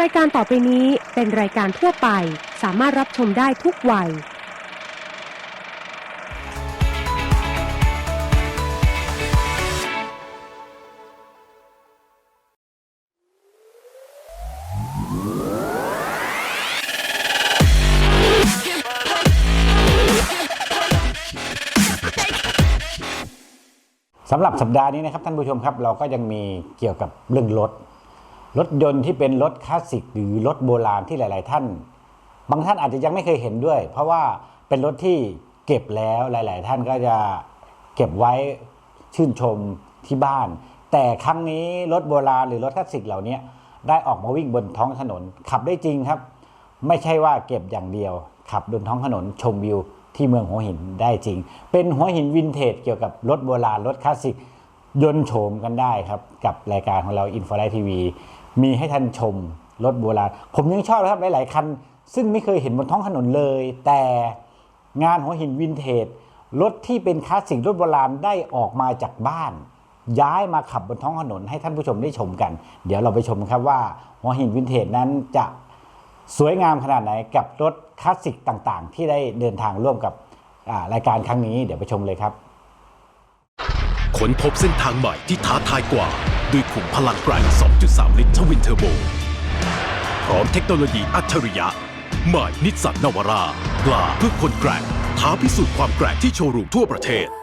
รายการต่อไปนี้เป็นรายการทั่วไป สามารถรับชมได้ทุกวัย สำหรับสัปดาห์นี้นะครับท่านผู้ชมครับ เราก็ยังมีเกี่ยวกับเรื่องรถ รถยนต์ที่เป็นรถคลาสสิกหรือรถโบราณที่หลาย ๆ ท่าน บางท่านอาจจะยังไม่เคยเห็นด้วย เพราะว่าเป็นรถที่เก็บแล้วหลาย ๆ ท่านก็จะเก็บไว้ชื่นชมที่บ้าน แต่ครั้งนี้รถโบราณหรือรถคลาสสิกเหล่านี้ได้ออกมาวิ่งบนท้องถนน ขับได้จริงครับ ไม่ใช่ว่าเก็บอย่างเดียว ขับบนท้องถนนชมวิวที่เมืองหัวหินได้จริง เป็นหัวหินวินเทจเกี่ยวกับรถโบราณรถคลาสสิกยนต์โฉมกันได้ครับ กับรายการของเราอินฟ o ไลท์ทีวี มีให้ท่านชมรถโบราณ ผมยังชอบนะครับหลาย ๆ คัน ซึ่งไม่เคยเห็นบนท้องถนนเลย แต่งานหัวหินวินเทจรถที่เป็นคลาสสิกรถโบราณได้ออกมาจากบ้าน ย้ายมาขับบนท้องถนนให้ท่านผู้ชมได้ชมกัน เดี๋ยวเราไปชมครับว่าหัวหินวินเทจนั้นจะสวยงามขนาดไหนกับรถคลาสสิกต่าง ๆ ที่ได้เดินทางร่วมกับรายการครั้งนี้ เดี๋ยวไปชมเลยครับ ค้นพบเส้นทางใหม่ที่ท้าทายกว่า ด้วยขุมพลังแรง2.3 ลิตรทวินเทอร์โบ พร้อมเทคโนโลยีอัจฉริยะใหม่นิสสันนาวาร่ากล้าเพื่อคนแกร่งท้าพิสูจน์ความแกร่งที่โชว์รูมทั่วประเทศ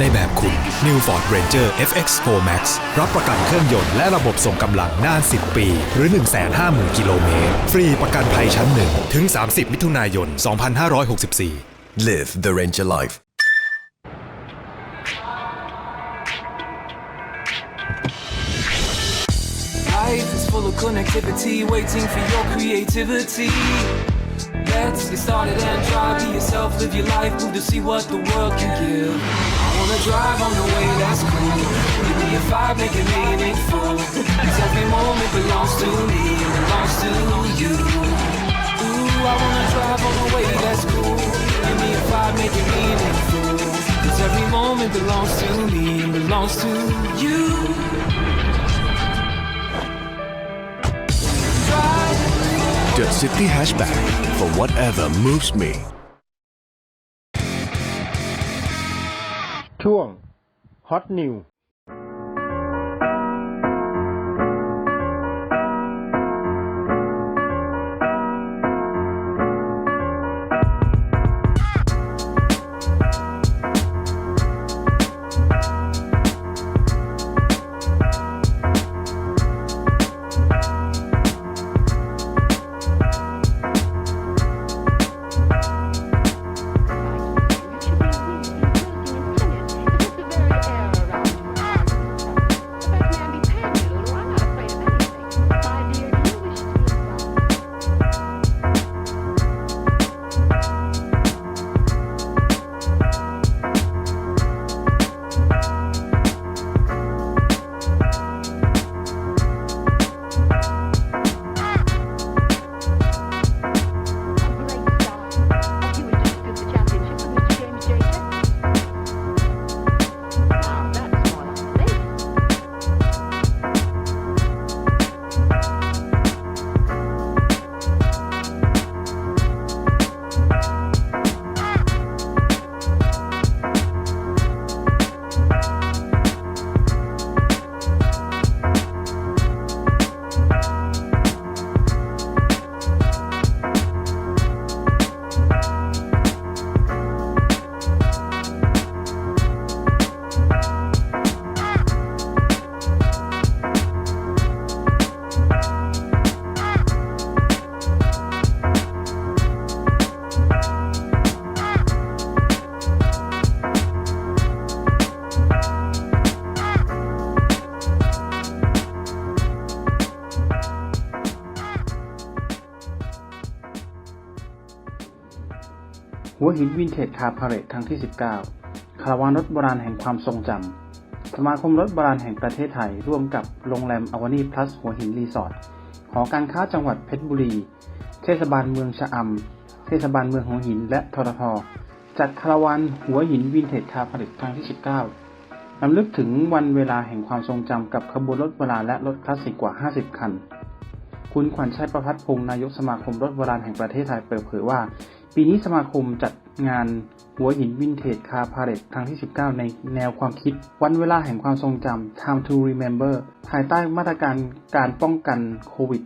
ในแบบคุณ New Ford Ranger FX4 Max รับประกันเครื่องยนต์และระบบส่งกำลังนาน 10 ปี หรือ 150,000 กิโลเมตร ฟรีประกันภัยชั้นหนึ่งถึง 30 มิถุนายน 2564 Live the Ranger life. Life is full of connectivity, waiting for your creativity. Let's get started and try. Be yourself, live your life, move to see what the world can give. I wanna drive on the way that's cool. Give me a vibe, make it meaningful. Cause every moment belongs to me and belongs to you. Ooh, I wanna drive on the way that's cool. Give me a vibe, make it meaningful. Cause every moment belongs to me and belongs to you. The City Hatchback for whatever moves me. ช่วง Hot New หัวหินวินเทจคาร์พาเรตครั้งที่ 19 คาราวานรถโบราณแห่งความทรงจำ สมาคมรถโบราณแห่งประเทศไทย ร่วมกับโรงแรมอวานีพลัสหัวหินรีสอร์ท หอการค้าจังหวัดเพชรบุรี เทศบาลเมืองชะอำ เทศบาลเมืองหัวหิน และทททจัดคาราวานหัวหินวินเทจคาร์พาเรตครั้งที่ 19นำลึกถึงวันเวลาแห่งความทรงจำกับขบวนรถโบราณและรถคลาสสิกกว่า 50 คัน คุณขวัญชัยประพัฒพงศ์นายกสมาคมรถโบราณแห่งประเทศไทยเปิดเผยว่า ปีนี้สมาคมจัดงานหัวหินวินเทจคาพาเรตครั้งที่ 19 ในแนวความคิด วันเวลาแห่งความทรงจำ Time to Remember ภายใต้มาตรการการป้องกันโควิด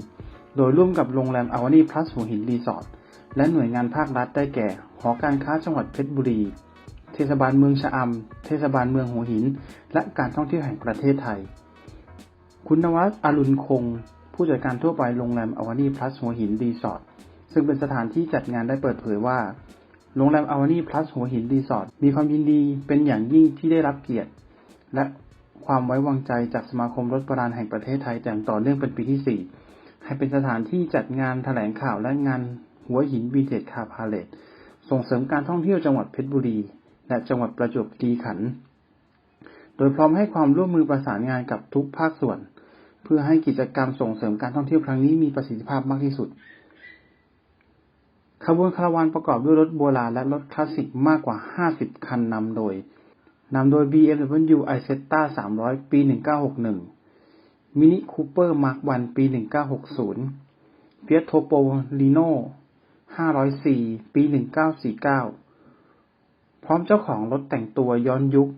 -19 โดยร่วมกับโรงแรมอวานีพลัสหัวหินรีสอร์ทและหน่วยงานภาครัฐได้แก่ หอการค้าจังหวัดเพชรบุรี เทศบาลเมืองชะอำ เทศบาลเมืองหัวหิน และการท่องเที่ยวแห่งประเทศไทย คุณนวัตอรุณคง ผู้จัดการทั่วไปโรงแรมอวานีพลัสหัวหินรีสอร์ท ซึ่งเป็นสถานที่จัดงานได้เปิดเผยว่า โรงแรมอวานีพลัสหัวหินรีสอร์ทมีความยินดีเป็นอย่างยิ่งที่ได้รับเกียรติ และความไว้วางใจจากสมาคมรถโบราณแห่งประเทศไทยอย่างต่อเนื่องเป็นปีที่ 4 ให้เป็นสถานที่จัดงานแถลงข่าวและงานหัวหินวินเทจคาพาเลตส่งเสริมการท่องเที่ยวจังหวัดเพชรบุรี และจังหวัดประจวบคีรีขันธ์โดยพร้อมให้ความร่วมมือประสานงานกับทุกภาคส่วน เพื่อให้กิจกรรมส่งเสริมการท่องเที่ยวครั้งนี้มีประสิทธิภาพมากที่สุด ขบวนคาราวานประกอบด้วยรถโบราณและรถคลาสสิกมากกว่า 50 คันนำโดยนำโดย BMW i-Zeta 300 ปี 1961 Mini Cooper Mark 1 ปี 1960 Fiat Topolino 504ปี 1949 พร้อมเจ้าของรถแต่งตัวย้อนยุค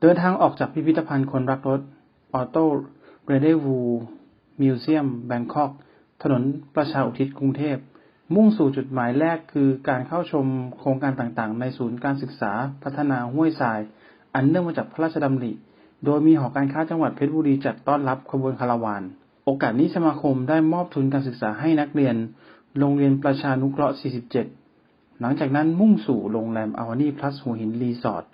เดินทางออกจากพิพิธภัณฑ์คนรักรถ Auto Rendezvous Museum Bangkok ถนนประชาอุทิศกรุงเทพ มุ่งสู่จุดหมายแรกคือการเข้าชมโครงการต่างๆ ในศูนย์การศึกษาพัฒนาห้วยทราย อันเนื่องมาจากพระราชดำริ โดยมีหอการค้าจังหวัดเพชรบุรีจัดต้อนรับขบวนคาราวาน โอกาสนี้สมาคมได้มอบทุนการศึกษาให้นักเรียน โรงเรียนประชานุเคราะห์ 47 หลังจากนั้นมุ่งสู่โรงแรมอาวานีพลัสหัวหินรีสอร์ท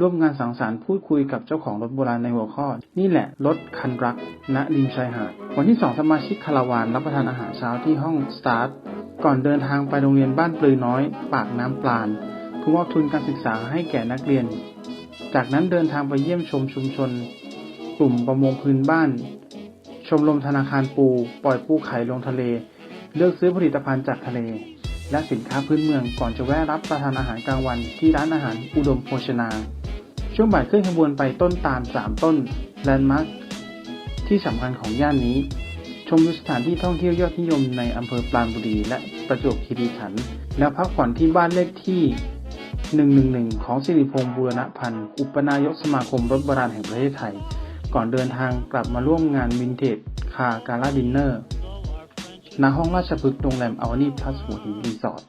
ร่วมงานสังสรรค์พูดคุยกับเจ้าของรถโบราณในหัวข้อ นี่แหละรถคันรัก ณริมชายหาด วันที่ 2 สมาชิกคาราวานรับประทานอาหารเช้าที่ห้องสตาร์ทก่อนเดินทางไปโรงเรียนบ้านปลือน้อย ปากน้ำปลานเพื่อมอบทุนการศึกษาให้แก่นักเรียน จากนั้นเดินทางไปเยี่ยมชมชุมชน กลุ่มประมงพื้นบ้าน ชมรมธนาคารปู ปล่อยปูไข่ลงทะเล เลือกซื้อผลิตภัณฑ์จากทะเลและสินค้าพื้นเมืองก่อนจะแวะรับประทานอาหารกลางวันที่ร้านอาหารอุดมโภชนา ช่วงบ่ายขึ้นขบวนไปต้นตาลสามต้นแลนด์มาร์คที่สำคัญของย่านนี้ ชมดูสถานที่ท่องเที่ยวยอดนิยมในอำเภอปราณบุรีและประจวบคีรีขันธ์แล้วพักผ่อนที่บ้านเลขที่ 111 ของสิริพงษ์บูรณพันธ์ อุปนายกสมาคมรถโบราณแห่งประเทศไทย ก่อนเดินทางกลับมาร่วมงานวินเทจคาการาดินเนอร์ณห้องราชพฤกษ์โรงแรมอวานีพลัสหัวหินรีสอร์ท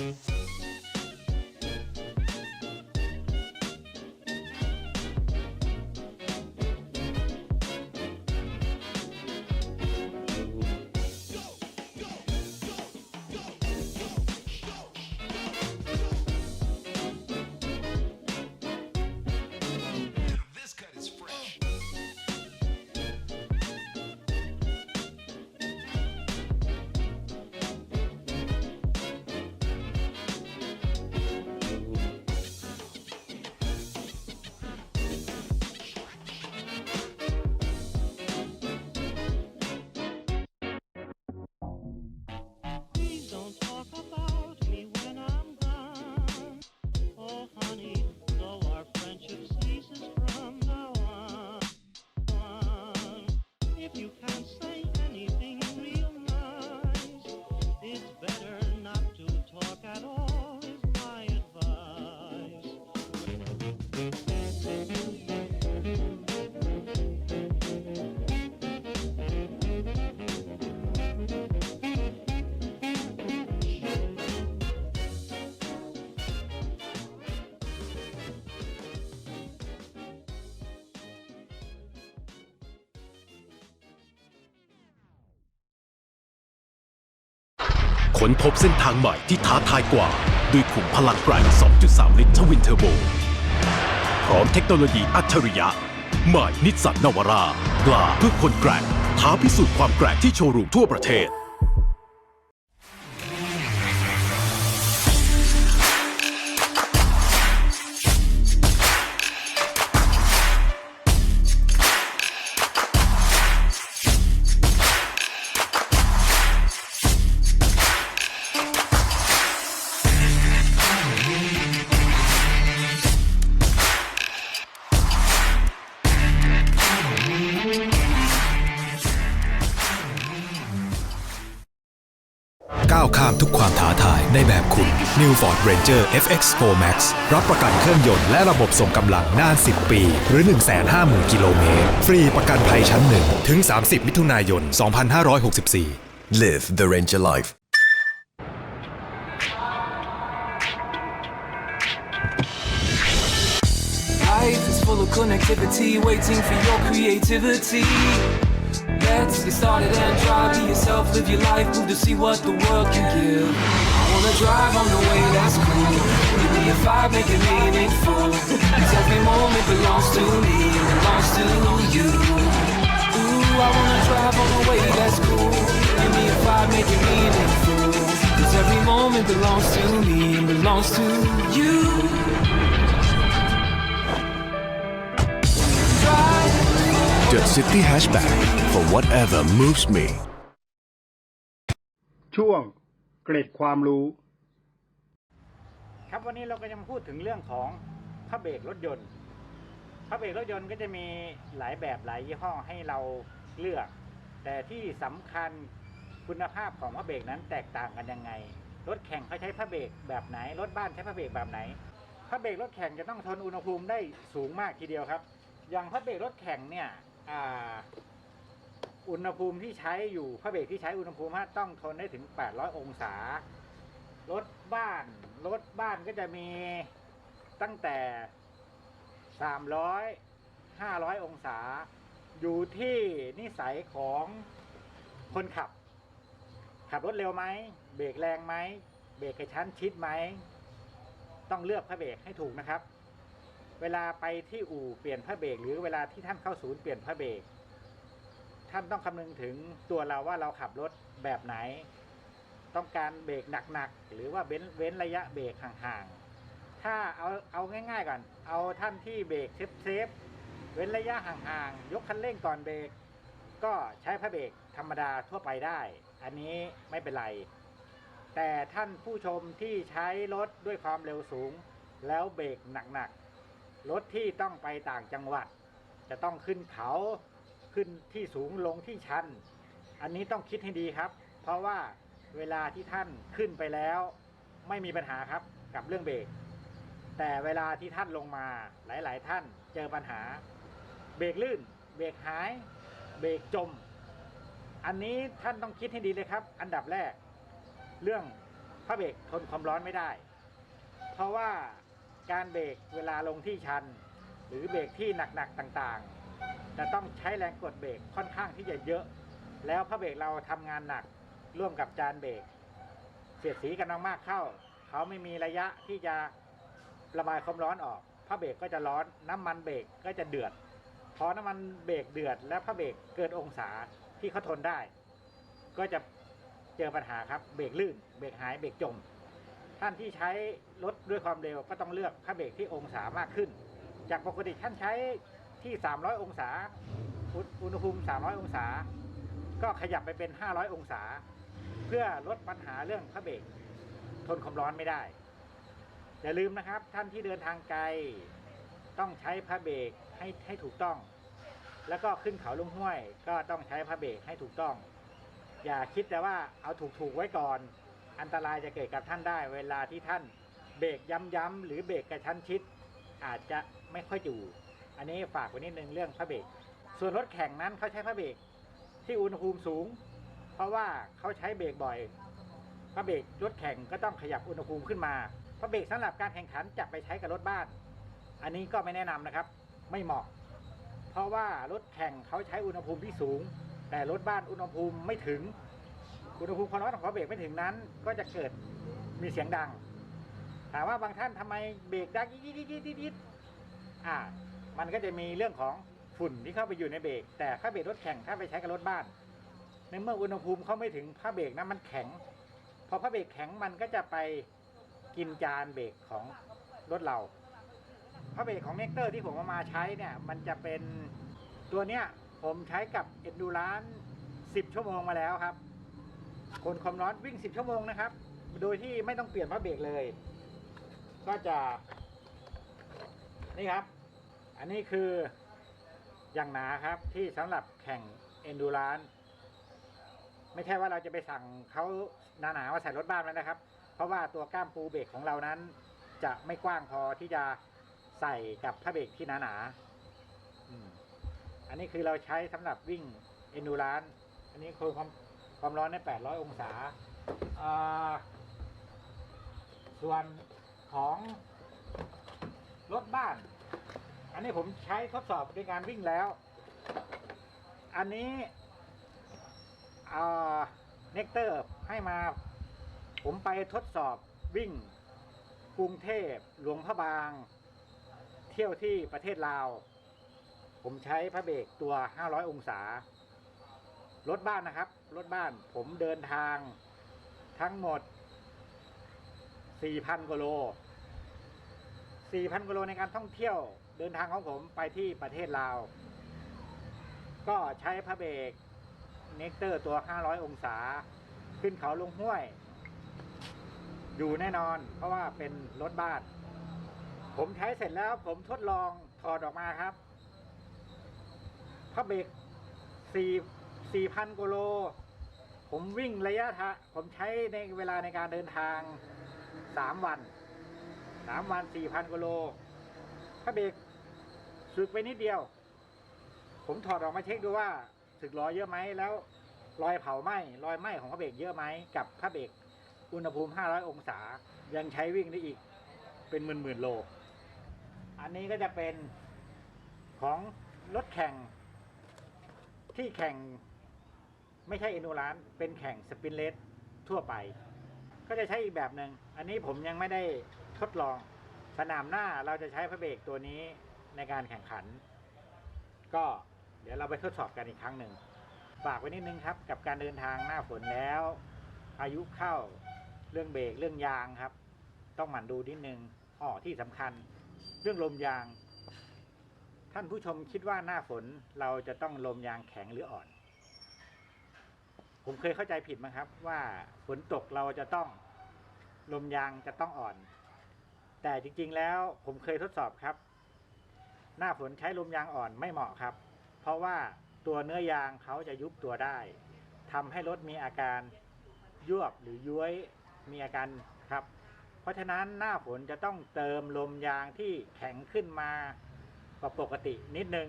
Mm-hmm. ค้นพบเส้นทางใหม่ที่ท้าทายกว่า ด้วยขุมพลังแรง 2.3 ลิตรทวินเทอร์โบ พร้อมเทคโนโลยีอัจฉริยะ ใหม่นิสสันนาวาร่ากล้าเพื่อคนแกร่งท้าพิสูจน์ความแกร่งที่โชว์รูมทั่วประเทศ ก้าวข้ามทุกความท้าทายในแบบคุณ New Ford Ranger FX4 Max รับประกันเครื่องยนต์และระบบส่งกำลังนาน 10 ปี หรือ 150,000 กิโลเมตร ฟรีประกันภัยชั้นหนึ่งถึง 30 มิถุนายน 2564 Live the Ranger life. Life is full of connectivity, waiting for your creativity. Let's get started and try. Be yourself, live your life, move to see what the world can give. I wanna drive on the way that's cool. Give me a vibe, make it meaningful. Cause every moment belongs to me and belongs to you. Ooh, I wanna drive on the way that's cool. Give me a vibe, make it meaningful. Cause every moment belongs to me and belongs to you. The City Hatchback for whatever moves me. ช่วงเกร็ดความรู้ ครับวันนี้เราก็จะมาพูดถึงเรื่องของผ้าเบรกรถยนต์ผ้าเบรกรถยนต์ก็จะมีหลายแบบหลายยี่ห้อให้เราเลือก แต่ที่สำคัญคุณภาพของผ้าเบรกนั้นแตกต่างกันยังไง รถแข่งเขาใช้ผ้าเบรกแบบไหน รถบ้านใช้ผ้าเบรกแบบไหนผ้าเบรกรถแข่งจะต้องทนอุณหภูมิได้สูงมากทีเดียวครับ อย่างผ้าเบรกรถแข่งเนี่ย อุณหภูมิที่ใช้อยู่ผ้าเบรกที่ใช้อุณหภูมิต้องทนได้ถึง 800 องศา รถบ้าน รถบ้านก็จะมีตั้งแต่ 300 500 องศา อยู่ที่นิสัยของคนขับ ขับรถเร็วไหม เบรกแรงไหม เบรกกระชั้นชิดไหม ต้องเลือกผ้าเบรกให้ถูกนะครับ เวลาไปที่อู่เปลี่ยนผ้าเบรกหรือเวลาที่ท่านเข้าศูนย์เปลี่ยนผ้าเบรกท่านต้องคำนึงถึงตัวเราว่าเราขับรถแบบไหน ต้องการเบรกหนักๆหรือว่าเว้นเว้นระยะเบรกห่างๆ ถ้าเอาเอาง่าย ๆก่อนเอาท่านที่เบรกเซฟเซฟๆเว้นระยะห่างๆยกคันเร่งก่อนเบรกก็ใช้ผ้าเบรกธรรมดาทั่วไปได้ อันนี้ไม่เป็นไร แต่ท่านผู้ชมที่ใช้รถด้วยความเร็วสูง แล้วเบรกหนักๆ รถที่ต้องไปต่างจังหวัด จะต้องขึ้นเขาขึ้นที่สูงลงที่ชัน อันนี้ต้องคิดให้ดีครับ เพราะว่าเวลาที่ท่านขึ้นไปแล้ว ไม่มีปัญหาครับกับเรื่องเบรกแต่เวลาที่ท่านลงมาหลาย ๆ ท่านเจอปัญหา เบรกลื่น เบรกหาย เบรกจม อันนี้ท่านต้องคิดให้ดีเลยครับ อันดับแรก เรื่องผ้าเบรกทนความร้อนไม่ได้ เพราะว่า การเบรกเวลาลงที่ชัน หรือเบรกที่หนักๆต่างๆ จะต้องใช้แรงกดเบรกค่อนข้างที่จะเยอะ แล้วผ้าเบรกเราทำงานหนักร่วมกับจานเบรกเสียดสีกันมากๆเข้า เขาไม่มีระยะที่จะระบายความร้อนออกผ้าเบรกก็จะร้อนน้ำมันเบรกก็จะเดือด พอน้ำมันเบรกเดือด แล้วผ้าเบรกเกินองศาที่เขาทนได้ ก็จะเจอปัญหาครับเบรกลื่นเบรกหายเบรกจม ท่านที่ใช้รถด้วยความเร็วก็ต้องเลือกผ้าเบรกที่องศามากขึ้น จากปกติท่านใช้ที่ 300 องศา อุณหภูมิ 300 องศา ก็ขยับไปเป็น 500 องศา เพื่อลดปัญหาเรื่องผ้าเบรกทนความร้อนไม่ได้ อย่าลืมนะครับ ท่านที่เดินทางไกลต้องใช้ผ้าเบรกให้ให้ถูกต้อง แล้วก็ขึ้นเขาลงห้วย ก็ต้องใช้ผ้าเบรกให้ถูกต้อง อย่าคิดแต่ว่าเอาถูกๆไว้ก่อน อันตรายจะเกิดกับท่านได้ เวลาที่ท่านเบรกย้ำๆหรือเบรกกระชั้นชิด อาจจะไม่ค่อยอยู่ อันนี้ฝากไว้นิดนึงเรื่องผ้าเบรกส่วนรถแข่งนั้นเขาใช้ผ้าเบรกที่อุณหภูมิสูง เพราะว่าเขาใช้เบรกบ่อยผ้าเบรกรถแข่งก็ต้องขยับอุณหภูมิขึ้นมาผ้าเบรกสำหรับการแข่งขันจะไปใช้กับรถบ้าน อันนี้ก็ไม่แนะนำนะครับ ไม่เหมาะ เพราะว่ารถแข่งเขาใช้อุณหภูมิที่สูง แต่รถบ้านอุณหภูมิไม่ถึง อุณหภูมิความร้อนของฝาเบรกไม่ถึงนั้น ก็จะเกิดมีเสียงดัง ถามว่าบางท่านทำไมเบรกดังยิดยิดยิดยิดยิดอ่า มันก็จะมีเรื่องของฝุ่นที่เข้าไปอยู่ในเบรกแต่ถ้าเบรกรถแข่งถ้าไปใช้กับรถบ้านในเมื่ออุณหภูมิเขาไม่ถึงผ้าเบรกนะมันแข็ง พอผ้าเบรกแข็งมันก็จะไปกินจานเบรกของรถเราผ้าเบรกของเนกเตอร์ที่ผมเอามาใช้เนี่ย มันจะเป็นตัวเนี้ยผมใช้กับเอ็นดูราน10 ชั่วโมงมาแล้วครับ คนความร้อนวิ่ง 10 ชั่วโมงนะครับ โดยที่ไม่ต้องเปลี่ยนผ้าเบรกเลย ก็จะ นี่ครับ อันนี้คืออย่างหนาครับที่สำหรับแข่งเอนดูรานไม่ใช่ว่าเราจะไปสั่งเขาหนาๆมาวใส่รถบ้านมันนะครับ เพราะว่าตัวก้ามปูเบรกของเรานั้น จะไม่กว้างพอที่จะใส่กับผ้าเบรกที่หนาๆอืมอันนี้คือเราใช้สำหรับวิ่งเอนดูรานอันนี้คือความ ความร้อนใน800 องศาอ่าส่วนของรถบ้าน อันนี้ผมใช้ทดสอบในการวิ่งแล้ว อันนี้เน็กเตอร์ให้มา ผมไปทดสอบวิ่งกรุงเทพหลวงพระบาง เที่ยวที่ประเทศลาว ผมใช้พระเบรกตัว 500 องศารถบ้านนะครับ รถบ้าน ผมเดินทางทั้งหมด 4,000กว่าโล 4,000กิโลในการท่องเที่ยว เดินทางของผมไปที่ประเทศลาว ก็ใช้พระเบรกเนกเตอร์ตัว 500 องศา ขึ้นเขาลงห้วย อยู่แน่นอน เพราะว่าเป็นรถบ้าน ผมใช้เสร็จแล้วผมทดลองถอดออกมาครับพระเบรก4 4,000กิโล ผมวิ่งระยะทางผมใช้ในเวลาในการเดินทาง 3 วันสามวันสี่พันกิโล ถ้าเบรกสึกไปนิดเดียว ผมถอดออกมาเช็คดูว่าสึกรอยเยอะไหมแล้วรอยเผาไหม้รอยไหม้ของพระเบรกเยอะไหมกับพระเบรกอุณหภูมิ 500 องศา ยังใช้วิ่งได้อีก เป็นหมื่นหมื่นโล อันนี้ก็จะเป็นของรถแข่งที่แข่ง ไม่ใช่เอนูรานเป็นแข่งสปินเลสทั่วไป ก็จะใช้อีกแบบหนึ่งอันนี้ผมยังไม่ได้ทดลอง สนามหน้าเราจะใช้พระเบรกตัวนี้ในการแข่งขัน ก็เดี๋ยวเราไปทดสอบกันอีกครั้งหนึ่งฝากไว้นิดนึงครับ กับการเดินทางหน้าฝนแล้วพายุเข้าเรื่องเบรกเรื่องยางครับ ต้องหมั่นดูนิดนึงอ๋อที่สำคัญ เรื่องลมยาง ท่านผู้ชมคิดว่าหน้าฝนเราจะต้องลมยางแข็งหรืออ่อน ผมเคยเข้าใจผิดมั้งครับ ว่าฝนตกเราจะต้องลมยางจะต้องอ่อน แต่จริงๆแล้วผมเคยทดสอบครับ หน้าฝนใช้ลมยางอ่อนไม่เหมาะครับ เพราะว่าตัวเนื้อยางเขาจะยุบตัวได้ทำให้รถมีอาการยวบหรือย้วยมีอาการครับ เพราะฉะนั้นหน้าฝนจะต้องเติมลมยางที่แข็งขึ้นมากว่าปกตินิดนึง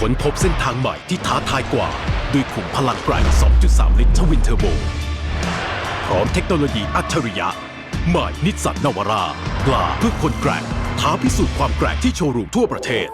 ค้นพบเส้นทางใหม่ที่ท้าทายกว่า ด้วยขุมพลังแรง 2.3 ลิตรทวินเทอร์โบ พร้อมเทคโนโลยีอัจฉริยะ ใหม่นิสสันนาวาร่ากล้าเพื่อคนแกร่งท้าพิสูจน์ความแกร่งที่โชว์รูมทั่วประเทศ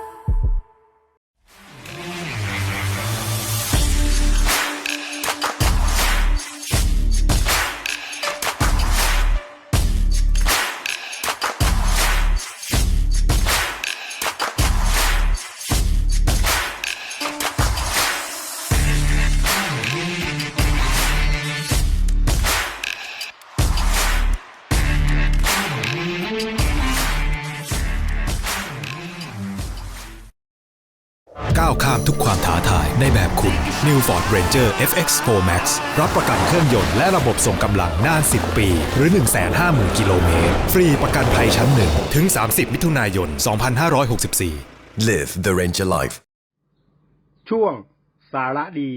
Ford Ranger FX4 Max รับประกันเครื่องยนต์และระบบส่งกำลังนาน 10 ปี หรือ 150,000 กิโลเมตร ฟรีประกันภัยชั้นหนึ่งถึง 30 มิถุนายน 2564 Live the Ranger life. ช่วงสาระดี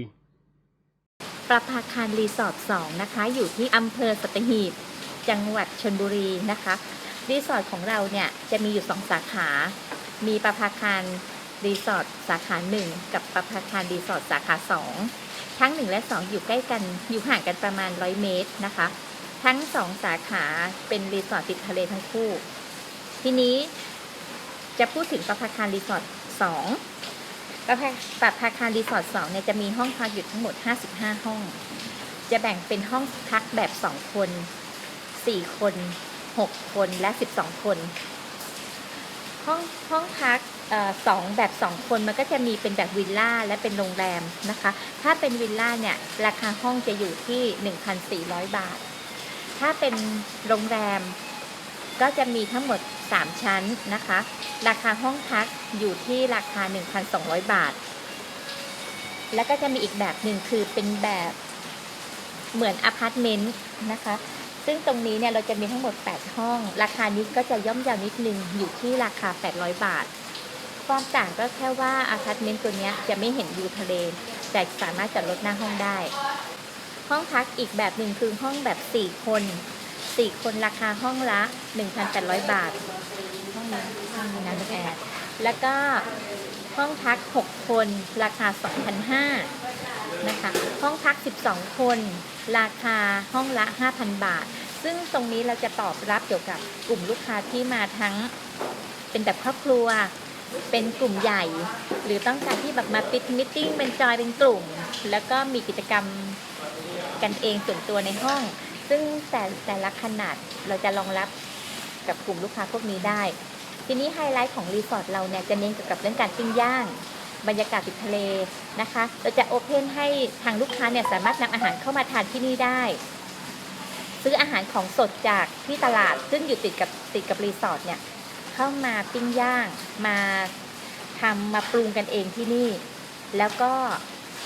ประภาคารรีสอร์ท2นะคะ อยู่ที่อำเภอสัตหีบ จังหวัดชนบุรีนะคะ รีสอร์ทของเราเนี่ยจะมีอยู่ 2 สาขา มีประภาคาร รีสอร์ทสาขา 1 กับประภาคารรีสอร์ทสาขา 2 ทั้ง 1 และ 2 อยู่ใกล้กันอยู่ห่างกันประมาณ 100 เมตรนะคะ ทั้ง 2 สาขาเป็นรีสอร์ทติดทะเลทั้งคู่ ทีนี้จะพูดถึงประภาคารรีสอร์ท2ประภาประภาคารรีสอร์ทสองเนี่ยจะมีห้องพักอยู่ทั้งหมด 55 ห้อง จะแบ่งเป็นห้องพักแบบ 2 คน 4 คน 6 คนและ 12 คน ห้องห้องพัก สองแบบ2คนมันก็จะมีเป็นแบบวิลล่าและเป็นโรงแรมนะคะ ถ้าเป็นวิลล่าเนี่ยราคาห้องจะอยู่ที่ 1,400 บาท ถ้าเป็นโรงแรมก็จะมีทั้งหมด 3 ชั้นนะคะ ราคาห้องพักอยู่ที่ราคา 1,200 บาท แล้วก็จะมีอีกแบบหนึ่งคือเป็นแบบเหมือนอพาร์ตเมนต์นะคะ ซึ่งตรงนี้เนี่ยเราจะมีทั้งหมด 8 ห้อง ราคานี้ก็จะย่อมเยาวนิดนึงอยู่ที่ราคา 800 บาท ความต่างก็แค่ว่าอพาร์ตเมนต์ตัวนี้จะไม่เห็นวิวทะเล แต่สามารถจอดรถหน้าห้องได้ ห้องพักอีกแบบหนึ่งคือห้องแบบ 4 คน 4 คนราคาห้องละ 1,800 บาท ห้องนี้ห้องนี้นะแอร์แล้วก็ห้องพัก 6 คนราคา 2,500นะคะ ห้องพัก 12 คน ราคาห้องละ 5,000 บาท ซึ่งตรงนี้เราจะตอบรับเกี่ยวกับกลุ่มลูกค้าที่มาทั้งเป็นแบบครอบครัว เป็นกลุ่มใหญ่ หรือต้องการที่แบบมาปิดมิทติ้งเป็นจอยเป็นกลุ่ม แล้วก็มีกิจกรรมกันเองส่วนตัวในห้อง ซึ่งแต่แต่ละขนาดเราจะรองรับกับกลุ่มลูกค้าพวกนี้ได้ ทีนี้ไฮไลท์ของรีสอร์ทเราเนี่ยจะเน้นเกี่ยวกับเรื่องการปิ้งย่างบรรยากาศติดทะเลนะคะ เราจะโอเพนให้ทางลูกค้าเนี่ยสามารถนำอาหารเข้ามาทานที่นี่ได้ ซื้ออาหารของสดจากที่ตลาด ซึ่งอยู่ติดกับติดกับรีสอร์ทเนี่ย เข้ามาปิ้งย่างมาทำมาปรุงกันเองที่นี่ แล้วก็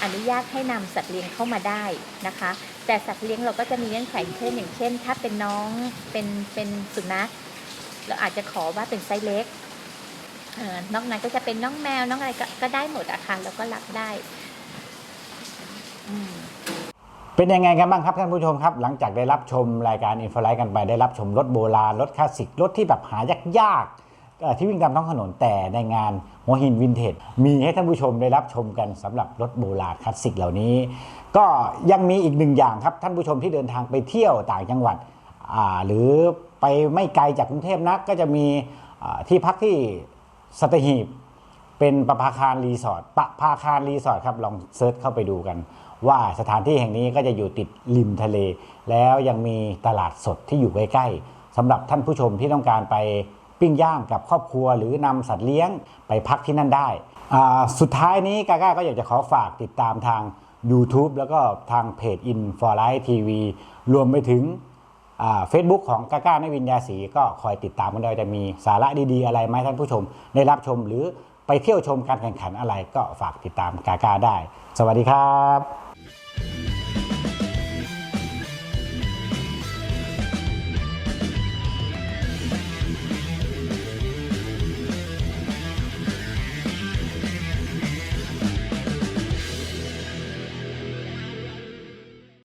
อนุญาตให้นำสัตว์เลี้ยงเข้ามาได้นะคะ แต่สัตว์เลี้ยงเราก็จะมีเงื่อนไขเช่นอย่างเช่น ถ้าเป็นน้องเป็นเป็นสุนัขเราอาจจะขอว่าเป็นไซส์เล็กออนอกนั้นก็จะเป็นน้องแมวน้องอะไรก็ก็ได้หมดอะค่ะแล้วก็รับได้อืม เป็นยังไงกันบ้างครับท่านผู้ชมครับ หลังจากได้รับชมรายการอินฟลไลท์กันไป ได้รับชมรถโบราณรถคลาสสิกรถที่แบบหายากๆที่วิ่งตามท้องถนนแต่ในงานหัวหินวินเทจมีให้ท่านผู้ชมได้รับชมกันสำหรับรถโบราณคลาสสิกเหล่านี้ ก็ยังมีอีกหนึ่งอย่างครับท่านผู้ชมที่เดินทางไปเที่ยวต่างจังหวัดหรือไปไม่ไกลจากกรุงเทพนักก็จะมีที่พักที่สัตหีบเป็นประภาคารรีสอร์ทประภาคารรีสอร์ทครับลองเซิร์ชเข้าไปดูกัน ว่าสถานที่แห่งนี้ก็จะอยู่ติดริมทะเล แล้วยังมีตลาดสดที่อยู่ใกล้ๆสำหรับท่านผู้ชมที่ต้องการไปปิ้งย่างกับครอบครัว หรือนำสัตว์เลี้ยงไปพักที่นั่นได้ สุดท้ายนี้กาก้าก็อยากจะขอฝากติดตามทาง YouTube แล้วก็ทางเพจ In for Life TV รวมไปถึงเฟซบุ๊กของกาก้าในวิญญาสีก็คอยติดตามกันด้วยจะมีสาระดีๆ อะไรไหมท่านผู้ชม ได้รับชมหรือไปเที่ยวชมการแข่งขันอะไรก็ฝากติดตามกาก้าได้ สวัสดีครับ Thank you.